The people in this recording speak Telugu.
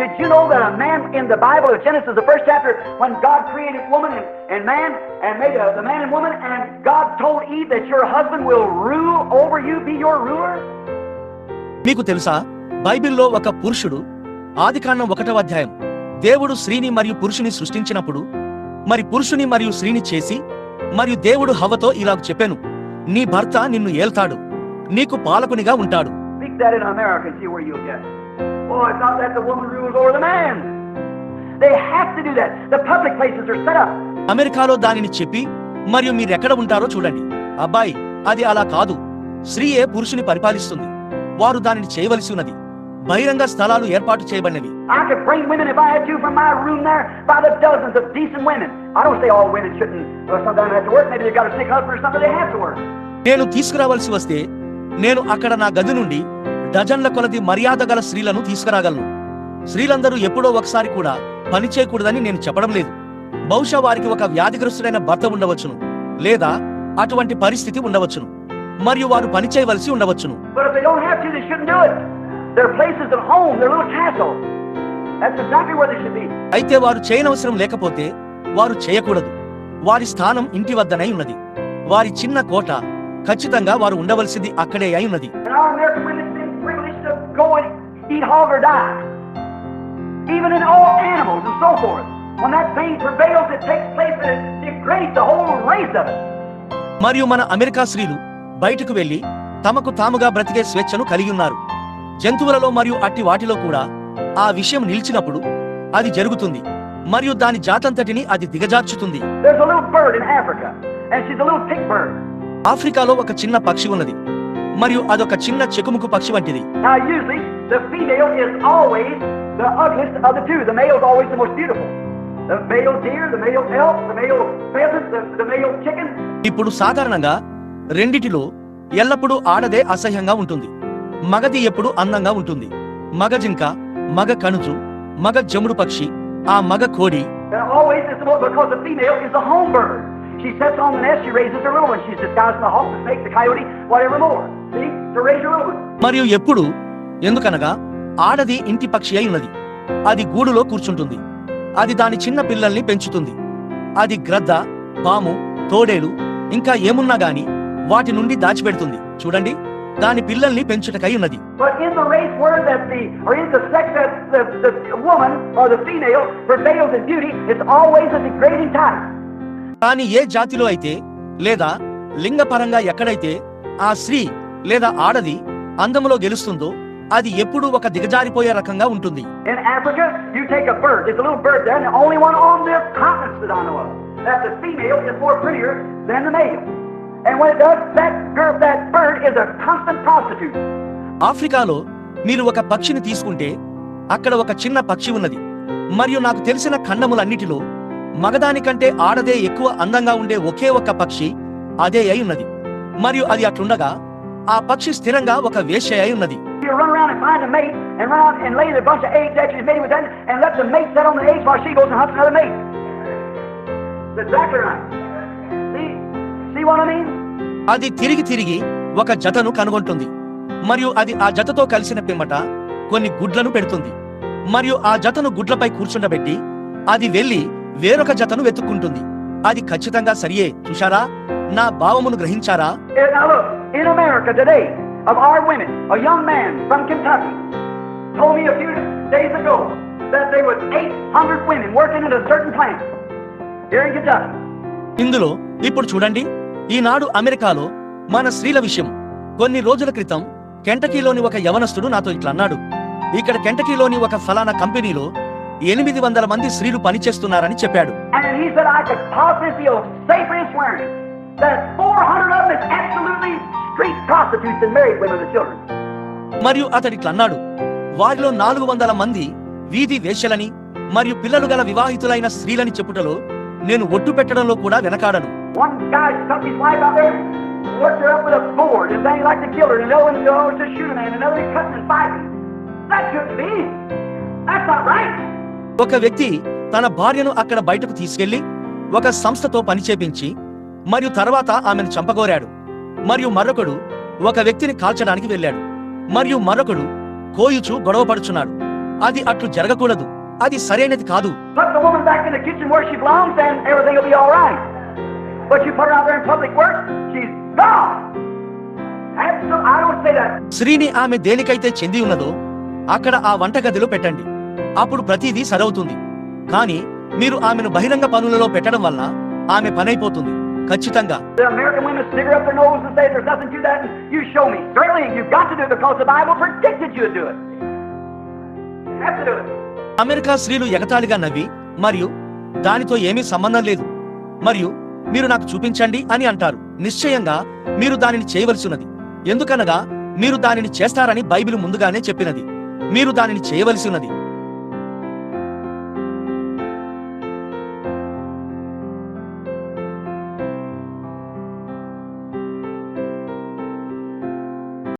Did you know that a man in the Bible, Genesis, the first chapter, when God created woman and, and man, and made a, the man and woman, and God told Eve that your husband will rule over you, be your ruler? మీకు తెలుసా బైబిల్లో ఒక పురుషుడు ఆదికాండం ఒకటవ అధ్యాయం దేవుడు స్త్రీని మరియు పురుషుని సృష్టించినప్పుడు మరి పురుషుని మరియు స్త్రీని చేసి మరియు దేవుడు హవతో ఇలాగ చెప్పాను నీ భర్త నిన్ను ఏల్తాడు నీకు పాలకునిగా ఉంటాడు Speak that in America and see where you'll get. Oh, it's not that the woman rules over the man. They have to do that. The public places are set up. అమెరికాలో దానిని చెప్పి మరియు మీరెక్కడ ఉంటారో చూడండి అబ్బాయి అది అలా కాదు స్త్రీయే పురుషుని పరిపాలిస్తుంది వారు దానిని చేయవలసి ఉన్నది బహిరంగ స్థలాలు ఏర్పాటు చేయబడినవి I could bring women if I had to from my room there by the dozens of decent women. I don't say all women shouldn't or sometimes have to work. Maybe they've got a sick husband or something, they have to work. నేను తీసుకురావాల్సి వస్తే నేను అక్కడ నా గది నుండి డజన్ల కొలది మర్యాద గల స్త్రీలను తీసుకురాగలను. స్త్రీలందరూ ఎప్పుడో ఒకసారి కూడా పని చేయకూడదని నేను చెప్పడం లేదు. బహుశా వారికి ఒక వ్యాధిగ్రస్తుడైన భర్త ఉండవచ్చును లేదా అటువంటి పరిస్థితి ఉండవచ్చును. మరియు వారు పని చేయవలసి ఉండవచ్చును. అయితే వారు చేయనవసరం లేకపోతే వారు చేయకూడదు. వారి స్థానం ఇంటి వద్దనై ఉన్నది. వారి చిన్న కోట ఖచ్చితంగా వారు ఉండవలసింది అక్కడే అయి ఉన్నది. going, eat hog or die. Even in all animals and so forth. When that thing prevails, it takes place and it degrades the whole race of it. మరియు మన అమెరికా స్త్రీలు బయటకు వెళ్ళి తమకు తాముగా బ్రతికే స్వేచ్ఛను కలిగి ఉన్నారు జంతువులలో మరియు అట్టి వాటిలో కూడా ఆ విషయం నిలిచినప్పుడు అది జరుగుతుంది మరియు దాని జాతంతటిని అది దిగజార్చుతుంది ఆఫ్రికాలో ఒక చిన్న పక్షి ఉన్నది మరియు అదొక చిన్న చెకుముకు పక్షి వంటిది Now, usually, the female is always the ugliest of the two. The male is always the most beautiful. The male deer, the male elk, the male pheasant, the, the male chicken. ఇప్పుడు సాధారణంగా రెండిటిలో ఎల్లప్పుడూ ఆడదే అసహ్యంగా ఉంటుంది మగది ఎప్పుడు అందంగా ఉంటుంది మగ జింక మగ కణుజు మగ జముడు పక్షి ఆ మగ కోడి And always it's the most, because the female is the home bird. She sits on the nest, she raises her little ones. She's disguised in the hawk, the snake, the coyote, whatever more. మరియు ఎప్పుడు? ఎందుకనగా ఆడది ఇంటి పక్షి అయి ఉన్నది. అది గూడులో కూర్చుంటుంది. అది దాని చిన్న పిల్లల్ని పెంచుతుంది. అది గ్రద్ద పాము తోడేలు ఇంకా ఏమున్నా గాని వాటి నుండి దాచిపెడుతుంది. చూడండి దాని పిల్లల్ని పెంచుటకై ఉన్నది. కానీ ఏ జాతిలో అయితే లేదా లింగపరంగా ఎక్కడైతే ఆ స్త్రీ లేదా ఆడది అందములో గెలుస్తుందో అది ఎప్పుడు ఒక దిగజారిపోయే రకంగా ఉంటుంది. ఆఫ్రికాలో మీరు ఒక పక్షిని తీసుకుంటే అక్కడ ఒక చిన్న పక్షి ఉన్నది. మరియు నాకు తెలిసిన ఖండములన్నిటిలో మగదానికంటే ఆడదే ఎక్కువ అందంగా ఉండే ఒకే ఒక పక్షి అదే అయి ఉన్నది. మరియు అది అట్లుండగా ఆ పక్షి స్థిరంగా ఒక వేష అయి ఉన్నది. అది తిరిగి తిరిగి ఒక జతను కనుగొంటుంది. మరియు అది ఆ జతతో కలిసిన పిమ్మట కొన్ని గుడ్లను పెడుతుంది. మరియు ఆ జతను గుడ్లపై కూర్చుండబెట్టి అది వెళ్ళి వేరొక జతను వెతుక్కుంటుంది. అది ఖచ్చితంగా సరియే చూశారా? నా భావమును గ్రహించారా? ఇందులో ఇప్పుడు చూడండి ఈనాడు అమెరికాలో మన స్త్రీల విషయం. కొన్ని రోజుల క్రితం కెంటకీలోని ఒక యవనస్తుడు నాతో ఇట్లా అన్నాడు. ఇక్కడ కెంటకీలోని ఒక ఫలానా కంపెనీలో ఎనిమిది వందల మంది స్త్రీలు పనిచేస్తున్నారని చెప్పాడు. మరియు అతడి అన్నాడు వారిలో నాలుగు వందల మంది వీధి వేషలని మరియు పిల్లలు గల వివాహితులైన స్త్రీలని చెప్పుటలో నేను ఒడ్డు పెట్టడంలో కూడా వెనకాడను. ఒక వ్యక్తి తన భార్యను అక్కడ బయటకు తీసుకెళ్ళి ఒక సంస్థతో పనిచేపించి మరియు తర్వాత ఆమెను చంపగోరాడు. మరియు మరొకడు ఒక వ్యక్తిని కాల్చడానికి వెళ్ళాడు. మరియు మరొకడు కోయుచు గొడవపడుచున్నాడు అది అట్లు జరగకూడదు. అది సరైనది కాదు. స్త్రీని ఆమె దేనికైతే చెంది ఉన్నదో అక్కడ ఆ వంటగదిలో పెట్టండి. అప్పుడు ప్రతిదీ సరవుతుంది. కానీ మీరు ఆమెను బహిరంగ పనులలో పెట్టడం వల్ల ఆమె పనైపోతుంది. ఖచ్చితంగా. అమెరికా స్త్రీలు ఎగతాళిగా నవ్వి మరియు దానితో ఏమీ సంబంధం లేదు. మరియు మీరు నాకు చూపించండి అని అంటారు. నిశ్చయంగా మీరు దానిని చేయవలసి ఉన్నది ఎందుకనగా మీరు దానిని చేస్తారని బైబిల్ ముందుగానే చెప్పినది. మీరు దానిని చేయవలసి ఉన్నది